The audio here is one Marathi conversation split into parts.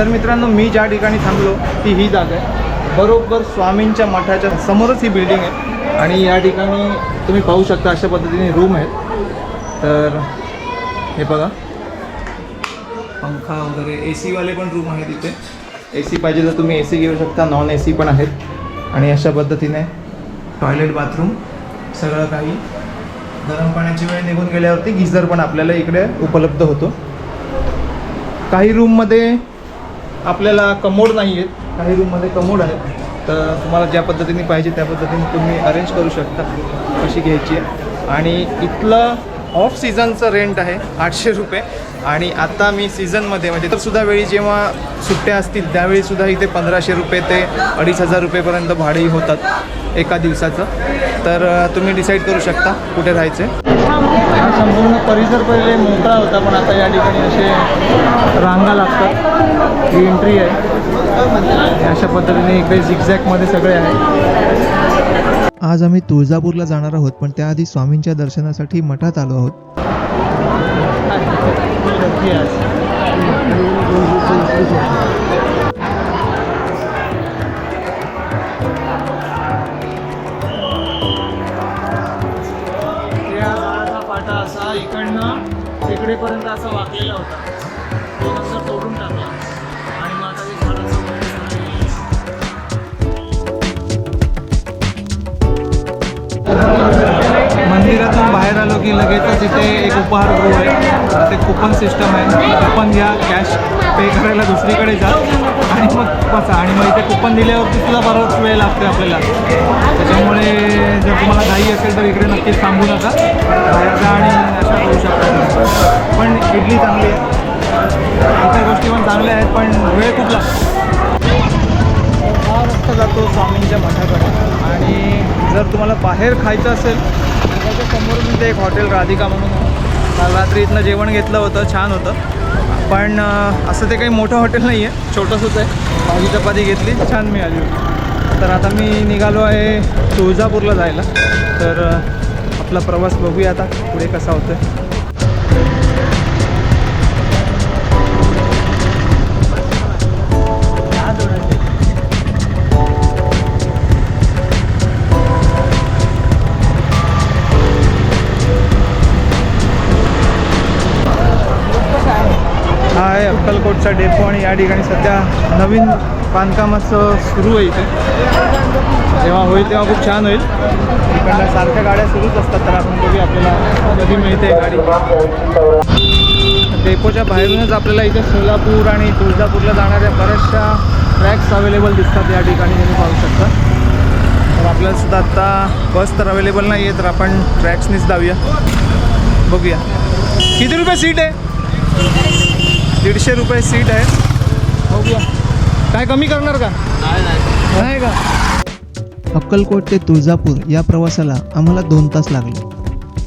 तर मित्रांनो मी ज्या ठिकाणी थांबलो ती ही जागा आहे. बरोबर स्वामींच्या मठाच्या समोरच ही बिल्डिंग आहे. आणि या ठिकाणी तुम्ही पाहू शकता अशा पद्धतीने रूम आहेत. तर हे बघा. पंखा वगैरे ए सीवाले पण रूम आहेत इथे. ए सी पाहिजे तर तुम्ही ए सी घेऊ शकता नॉन ए सी पण आहेत. आणि अशा पद्धतीने टॉयलेट बाथरूम सगळं काही. गरम पाण्याची वेळ निघून गेल्यावरती गिझर पण आपल्याला इकडे उपलब्ध होतो. काही रूममध्ये आपल्याला कमोड नाही आहेत. काही रूममध्ये कमोड आहेत. तर तुम्हाला ज्या पद्धतीने पाहिजे त्या पद्धतीने तुम्ही अरेंज करू शकता. कशी घ्यायची आहे. आणि इथलं ऑफ सीझनचं रेंट आहे आठशे रुपये. आणि आता मी सीझनमध्ये म्हणजे तर सुद्धा वेळी जेव्हा सुट्ट्या असतील त्यावेळी सुद्धा इथे पंधराशे रुपये ते अडीच हजार रुपयेपर्यंत भाडेही होतात एका दिवसाचं. तर तुम्ही डिसाईड करू शकता कुठे राहायचे हा संपूर्ण परिसर पहिले मोकळा होता पण आता या ठिकाणी असे रांगा लागतात. ही एंट्री आहे. अशा पद्धतीने इकडे झिकझॅकमध्ये सगळे आहे आज आम्ही तुळजापूरला जाणार आहोत पण त्याआधी स्वामींच्या दर्शनासाठी मठात आलो आहोत. पाटा असा इकडनं तिकडेपर्यंत असा वाकलेला होता. लगेचच इथे एक उपहारगृह आहे. ते कुपन सिस्टम आहे. कुपन घ्या कॅश पे करायला दुसरीकडे जा. आणि मग बसा. आणि मग इथे कुपन दिल्यावरती सुद्धा बराच वेळ लागते आपल्याला. त्याच्यामुळे जर तुम्हाला घाई असेल तर इकडे नक्कीच थांबू नका. बाहेर जा आणि अशा करू शकता पण इडली चांगली आहे. इतर गोष्टी पण चांगल्या आहेत पण वेळ खूप लागतो. हा रस्ता जातो स्वामींच्या मठाकडे. आणि जर तुम्हाला बाहेर खायचं असेल समोर तिथे एक हॉटेल राधिका म्हणून काल रात्री इथनं जेवण घेतलं होतं छान होतं. पण असं ते काही मोठं हॉटेल नाही आहे छोटंसंच आहे. भाजी चपाती घेतली छान मिळाली होती. तर आता मी निघालो आहे तुळजापूरला जायला. तर आपला प्रवास बघूया आता पुढे कसा होतोय. अक्कलकोटचा डेपो आणि या ठिकाणी सध्या नवीन बांधकामाचं सुरू आहे इथे. जेव्हा होईल तेव्हा खूप छान होईल. इकडनं सारख्या गाड्या सुरूच असतात तर आपण बघूया आपल्याला कधी मिळते गाडी. डेपोच्या बाहेरूनच आपल्याला इथे सोलापूर आणि तुळजापूरला जाणाऱ्या बऱ्याचशा ट्रॅक्स अवेलेबल दिसतात या ठिकाणी तुम्ही पाहू शकता. तर आपल्याला सुद्धा आत्ता बस तर अवेलेबल नाही आहे तर आपण ट्रॅक्सनीच जाऊया. बघूया. किती रुपये सीट आहे? दीडशे रुपये सीट आहे. बघूया. काय कमी करणार का? नाही का? अक्कलकोट ते तुळजापूर या प्रवासाला आम्हाला दोन तास लागले.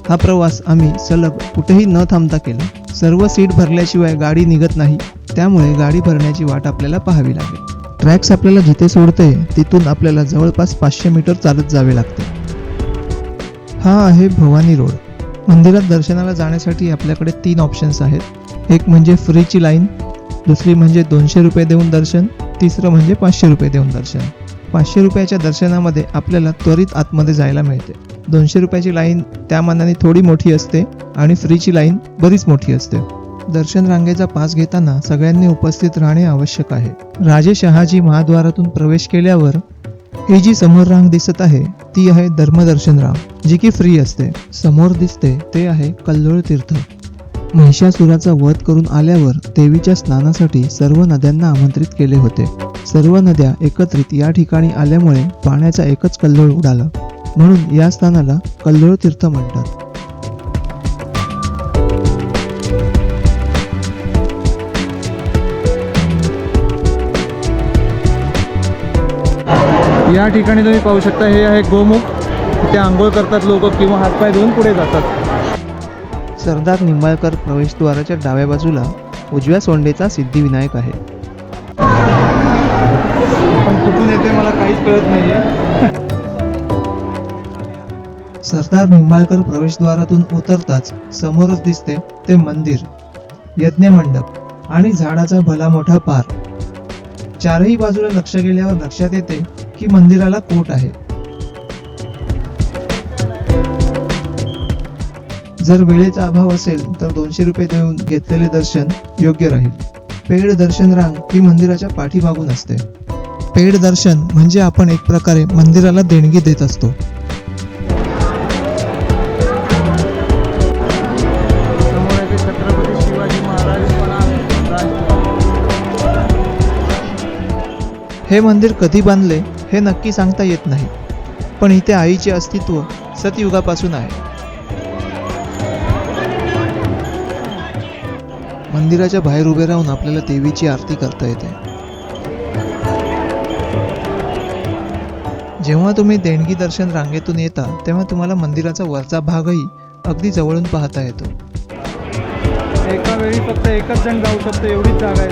हा प्रवास आम्ही सलग कुठेही न थांबता केला. सर्व सीट भरल्याशिवाय गाडी निघत नाही. त्यामुळे गाडी भरण्याची वाट आपल्याला पाहावी लागेल. ट्रॅक्स आपल्याला जिथे सोडते तिथून आपल्याला जवळपास पाचशे मीटर चालत जावे लागते. हा आहे भवानी रोड. मंदिरात दर्शनाला जाण्यासाठी आपल्याकडे तीन ऑप्शन्स आहेत. एक म्हणजे फ्रीची लाईन दुसरी म्हणजे दोनशे रुपये देऊन दर्शन तिसरं म्हणजे पाचशे रुपये देऊन दर्शन. पाचशे रुपयाच्या दर्शनामध्ये आपल्याला त्वरित आतमध्ये जायला मिळते. दोनशे रुपयाची लाईन त्या मानाने थोडी मोठी असते आणि फ्रीची लाईन बरीच मोठी असते. दर्शन रांगेचा पास घेताना सगळ्यांनी उपस्थित राहणे आवश्यक आहे. राजे शहाजी महाद्वारातून प्रवेश केल्यावर ही जी समोर रांग दिसत आहे ती आहे धर्मदर्शन रांग जी की फ्री असते. समोर दिसते ते आहे कल्लोळ तीर्थ. महिषासुराचा वध करून आल्यावर देवीच्या स्नानासाठी सर्व नद्यांना आमंत्रित केले होते. सर्व नद्या एकत्रित या ठिकाणी आल्यामुळे पाण्याचा एकच कल्लोळ उडाला. म्हणून या स्थानाला कल्लोळ तीर्थ म्हणतात. या ठिकाणी तुम्ही पाहू शकता हे आहे गोमुख. इथे आंघोळ करतात लोक किंवा हातपाय धुवून पुढे जातात. सरदार निंबाळकर प्रवेशद्वाराच्या डाव्या बाजूला उजव्या सोंडेचा सिद्धिविनायक आहे. पण कुठून येते मला काहीच कळत नाहीये. सरदार निंबाळकर प्रवेशद्वारातून उतरताच समोरच दिसते ते मंदिर यज्ञ मंडप आणि झाडाचा भला मोठा पार. चारही बाजूला लक्ष गेल्यावर लक्षात येते की मंदिराला कोट आहे. जर वेळेचा अभाव असेल तर दोनशे रुपये देऊन घेतलेले दर्शन योग्य राहील. पेड दर्शन रांग ही मंदिराच्या पाठीमागून असते. पेड दर्शन म्हणजे आपण एक प्रकारे मंदिराला देणगी देत असतो. हे मंदिर कधी बांधले? हे नक्की सांगता येत नाही. पण इथे आईचे अस्तित्व सतयुगापासून आहे. मंदिराच्या बाहेर उभे राहून आपल्याला देवीची आरती करता येते. जेव्हा तुम्ही देणगी दर्शन रांगेतून येता तेव्हा तुम्हाला मंदिराचा वरचा भागही अगदी जवळून पाहता येतो. एका वेळी फक्त एकच जण जाऊ शकतो एवढीच जागा आहे.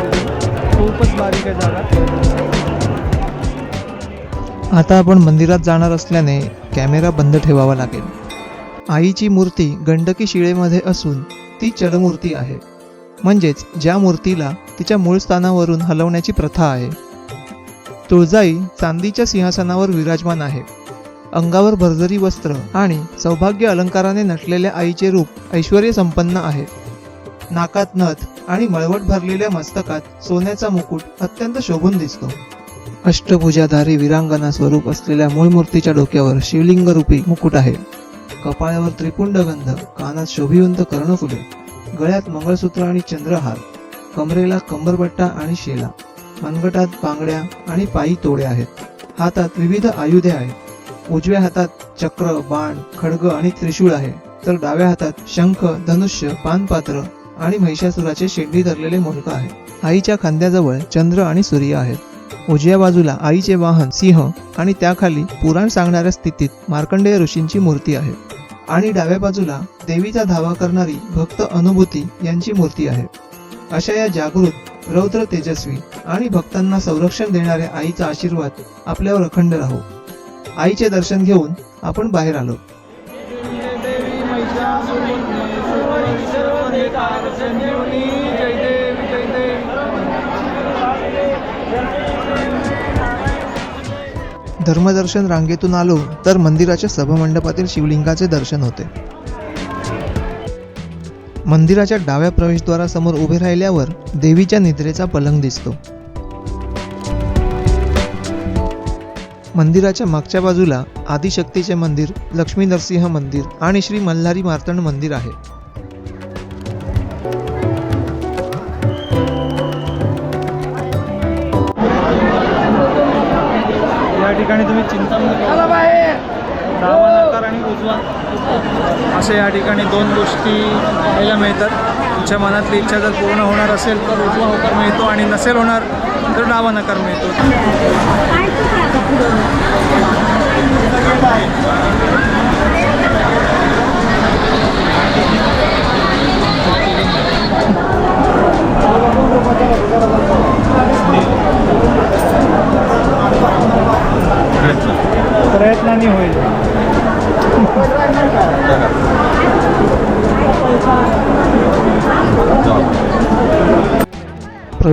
खूपच बारीक आहे जागा. आता आपण मंदिरात जाणार असल्याने कॅमेरा बंद ठेवावा लागेल. आईची मूर्ती गंडकी शिळेमध्ये असून ती चलमूर्ती आहे. म्हणजेच ज्या मूर्तीला तिच्या मूळ स्थानावरून हलवण्याची प्रथा आहे. तुळजाई चांदीच्या सिंहासनावर विराजमान आहे. अंगावर भरजरी वस्त्र आणि सौभाग्य अलंकाराने नटलेल्या आईचे रूप ऐश्वर संपन्न आहे. नाकात नथ आणि मळवट भरलेल्या मस्तकात सोन्याचा मुकुट अत्यंत शोभून दिसतो. अष्टभुजाधारी विरांगना स्वरूप असलेल्या मूळ मूर्तीच्या डोक्यावर शिवलिंग रूपी मुकुट आहे. कपाळावर त्रिपुंड गंध कानात शोभिवंत कर्णफुले गळ्यात मंगळसूत्र आणि चंद्रहार कमरेला कंबरबट्टा आणि शेला मनगटात बांगड्या आणि पायी तोडे आहेत. हातात विविध आयुधे आहेत. उजव्या हातात चक्र बाण खडग आणि त्रिशूळ आहे. तर डाव्या हातात शंख धनुष्य पानपात्र आणि महिषासुराचे शेंडी धरलेले मुंडक आहे आईच्या खांद्याजवळ चंद्र आणि सूर्य आहेत. उजव्या बाजूला आईचे वाहन सिंह आणि त्याखाली पुराण सांगणाऱ्या स्थितीत मार्कंडेय ऋषींची मूर्ती आहे. आणि डाव्या बाजूला देवीचा धावा करणारी भक्त अनुभूती यांची मूर्ती आहे. अशा या जागृत रौद्र तेजस्वी आणि भक्तांना संरक्षण देणाऱ्या आईचा आशीर्वाद आपल्यावर अखंड राहो. आईचे दर्शन घेऊन आपण बाहेर आलो. देवी जय देवी. जय धर्मदर्शन रांगेतून आलो तर मंदिराच्या सभामंडपातील शिवलिंगाचे दर्शन होते. मंदिराच्या डाव्या प्रवेशद्वारासमोर उभे राहिल्यावर देवीच्या निद्रेचा पलंग दिसतो. मंदिराच्या मागच्या बाजूला आदिशक्तीचे मंदिर लक्ष्मी नरसिंह मंदिर आणि श्री मल्हारी मार्तंड मंदिर आहे. डावा नकार आणि उजवा. असे या ठिकाणी दोन गोष्टी पाहायला मिळतात. तुमच्या मनातली इच्छा जर पूर्ण होणार असेल तर उजवा होकार मिळतो आणि नसेल होणार तर डावा नकार मिळतो.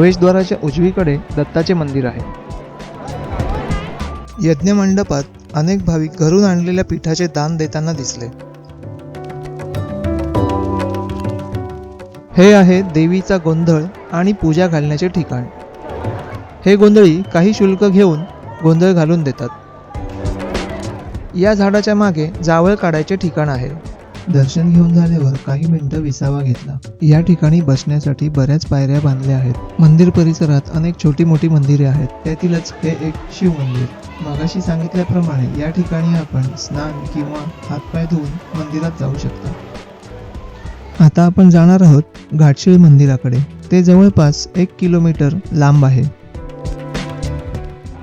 प्रवेशद्वाराच्या उजवीकडे दत्ताचे मंदिर आहे. यज्ञ मंडपात अनेक भाविक घरून आणलेल्या पिठाचे दान देताना दिसले. हे आहे देवीचा गोंधळ आणि पूजा घालण्याचे ठिकाण. हे गोंधळी काही शुल्क घेऊन गोंधळ घालून देतात. या झाडाच्या मागे जावळ काढायचे ठिकाण आहे. दर्शन घेऊन झाल्यावर काही मिनिटं विसावा घेतला. या ठिकाणी बसण्यासाठी बऱ्याच पायऱ्या बांधल्या आहेत. मंदिर परिसरात अनेक छोटी मोठी मंदिरे आहेत. त्यातीलच हे एक शिव मंदिर. मगाशी सांगितल्याप्रमाणे या ठिकाणी आपण स्नान किंवा हातपाय धुवून मंदिरात जाऊ शकता. आता आपण जाणार आहोत घाटशिळ मंदिराकडे. ते जवळपास एक किलोमीटर लांब आहे.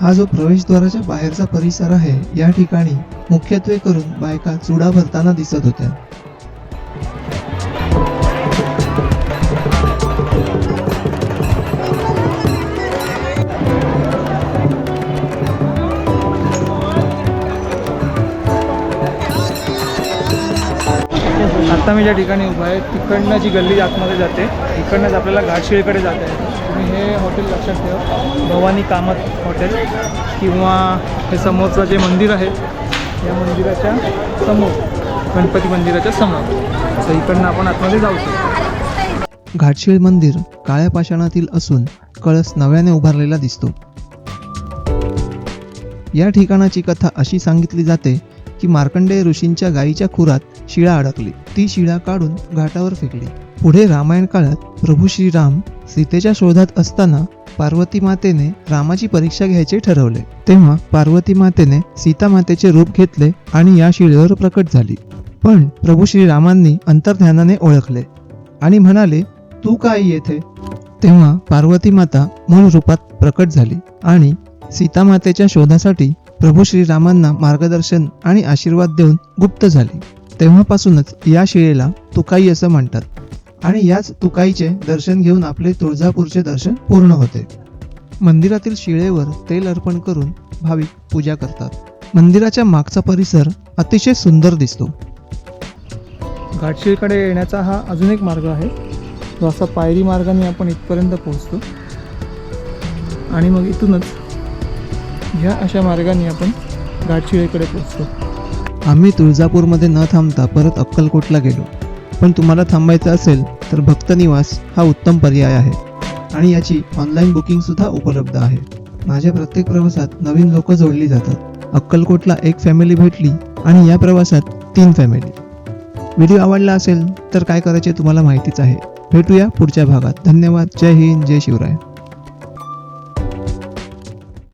हा जो प्रवेशद्वाराच्या बाहेरचा परिसर आहे या ठिकाणी मुख्यत्वे करून बायका चुडा भरताना दिसत होत्या. आत्ता मी ज्या ठिकाणी उभा आहे. तिकडनं जी गल्ली आतमध्ये जाते तिकडनंच आपल्याला घाटशिळीकडे जाते तुम्ही हे हॉटेल लक्षात ठेवा. भवानी कामत हॉटेल किंवा हे समोरचं जे मंदिर आहे या मंदिराच्या समोर गणपती मंदिराच्या समोर. असं इकडनं आपण आतमध्ये जाऊ शकतो. घाटशिळ मंदिर काळ्या पाषाणातील असून कळस नव्याने उभारलेला दिसतो. या ठिकाणाची कथा अशी सांगितली जाते की मार्कंडेय ऋषींच्या गायीच्या खुरात शिळा अडकली. ती शिळा काढून घाटावर फेकली. पुढे रामायण काळात प्रभू श्रीराम सीतेच्या शोधात असताना पार्वती मातेने रामाची परीक्षा घ्यायचे ठरवले. तेव्हा पार्वती मातेने सीता मातेचे रूप घेतले आणि या शिळेवर प्रकट झाली. पण प्रभू श्रीरामांनी अंतर्ध्यानाने ओळखले आणि म्हणाले तू काय येथे? तेव्हा पार्वती माता मूळ रूपात प्रकट झाली आणि सीता मातेच्या शोधासाठी प्रभू श्रीरामांना मार्गदर्शन आणि आशीर्वाद देऊन गुप्त झाले. तेव्हापासूनच या शिळेला तुकाई असं म्हणतात. आणि याच तुकाईचे दर्शन घेऊन आपले तुळजापूरचे दर्शन पूर्ण होते. मंदिरातील शिळेवर तेल अर्पण करून भाविक पूजा करतात. मंदिराच्या मागचा परिसर अतिशय सुंदर दिसतो. घाटशिळकडे येण्याचा हा अजून एक मार्ग आहे. जो असा पायरी मार्गाने आपण इथपर्यंत पोहोचतो. आणि मग इथूनच ह्या अशा मार्गाने आपण घाटशिळेकडे पोचतो आम्ही तुळजापूरमध्ये न थांबता परत अक्कलकोटला गेलो. पण तुम्हाला थांबायचं असेल तर भक्त निवास हा उत्तम पर्याय आहे. आणि याची ऑनलाईन बुकिंग सुद्धा उपलब्ध आहे. माझ्या प्रत्येक प्रवासात नवीन लोक जोडली जातात. अक्कलकोटला एक फॅमिली भेटली आणि या प्रवासात तीन फॅमिली व्हिडिओ आवडला असेल तर काय करायचे तुम्हाला माहितीच आहे. भेटूया पुढच्या भागात. धन्यवाद. जय हिंद. जय शिवराय.